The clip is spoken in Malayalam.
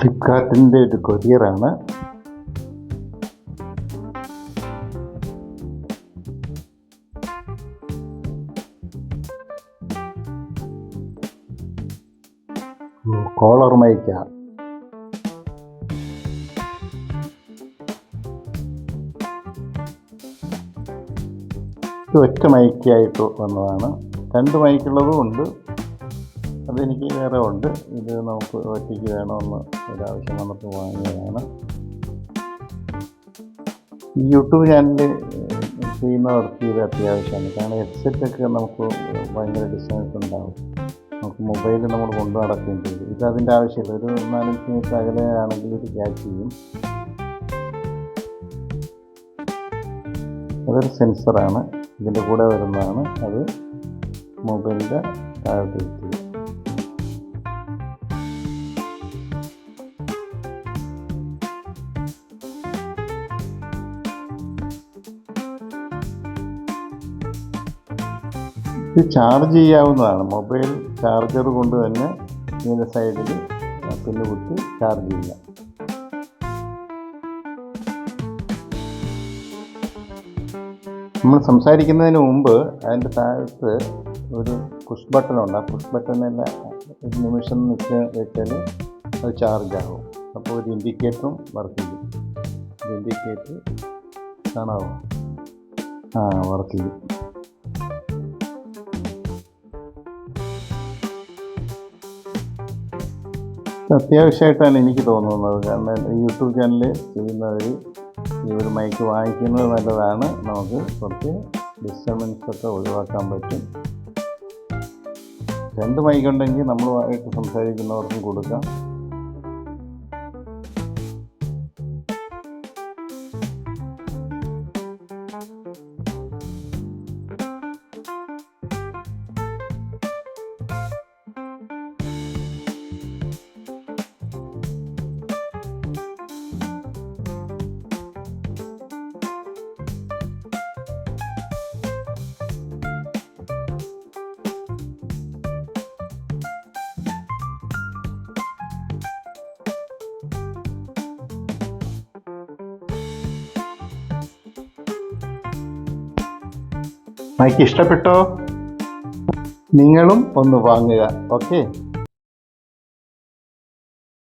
ഫ്ലിപ്കാർട്ടിന്റെ ഒരു കൊറിയറാണ്. Collar mica. ഒറ്റ മൈക്കായിട്ട് വന്നതാണ്. രണ്ട് മൈക്കുള്ളതും ഉണ്ട്. അതെനിക്ക് വേറെ ഉണ്ട്. ഇത് നമുക്ക് ഒറ്റയ്ക്ക് വേണമെന്ന് ഒരാവശ്യം വന്നപ്പോൾ വാങ്ങിയതാണ്. ഈ യൂട്യൂബ് ചാനൽ ചെയ്യുന്നവർക്ക് ഇത് അത്യാവശ്യമാണ്. കാരണം ഹെഡ്സെറ്റൊക്കെ നമുക്ക് ഭയങ്കര ഡിസ്റ്റൻസ് ഉണ്ടാവും. നമുക്ക് മൊബൈൽ നമ്മൾ കൊണ്ടു നടക്കുകയും ചെയ്യും. ഇത് അതിന്റെ ആവശ്യമില്ല. ഒരു നാലഞ്ച് മീറ്റർ അകലെ ആണെങ്കിൽ ഇത് ക്യാച്ച് ചെയ്യും. അതൊരു സെൻസറാണ് ഇതിന്റെ കൂടെ വരുന്നതാണ്. അത് മൊബൈലിന്റെ താഴത്ത് ഇത് ചാർജ് ചെയ്യാവുന്നതാണ്. മൊബൈൽ ചാർജർ കൊണ്ട് തന്നെ ഇതിന്റെ സൈഡിൽ പിന്ന് കുത്തി ചാർജ് ചെയ്യാം നമ്മൾ സംസാരിക്കുന്നതിന് മുമ്പ് അതിന്റെ താഴത്ത് ഒരു പുഷ് ബട്ടണുണ്ട് ആ പുഷ് ബട്ടണിന്റെ ഒരു നിമിഷം നിൽക്കുക വെച്ചാൽ അത് ചാർജ് ആകും അപ്പോൾ ഒരു ഇൻഡിക്കേറ്ററും വർക്ക് ചെയ്യും. ഇൻഡിക്കേറ്റർ കാണാമോ ആ വർക്ക് ചെയ്യും. അത്യാവശ്യമായിട്ടാണ് എനിക്ക് തോന്നുന്നത്. കാരണം യൂട്യൂബ് ചാനൽ ചെയ്യുന്നവർ ഈ ഒരു മൈക്ക് വാങ്ങിക്കുന്നത് നല്ലതാണ്. നമുക്ക് കുറച്ച് ഡിസ്റ്റർബൻസ് ഒക്കെ ഒഴിവാക്കാൻ പറ്റും. രണ്ട് മൈക്ക് ഉണ്ടെങ്കിൽ നമ്മളുമായിട്ട് സംസാരിക്കുന്നവർക്കും കൊടുക്കാം. മൈക്ക് ഇഷ്ടപ്പെട്ടോ? നിങ്ങളും ഒന്ന് വാങ്ങുക ഓക്കെ?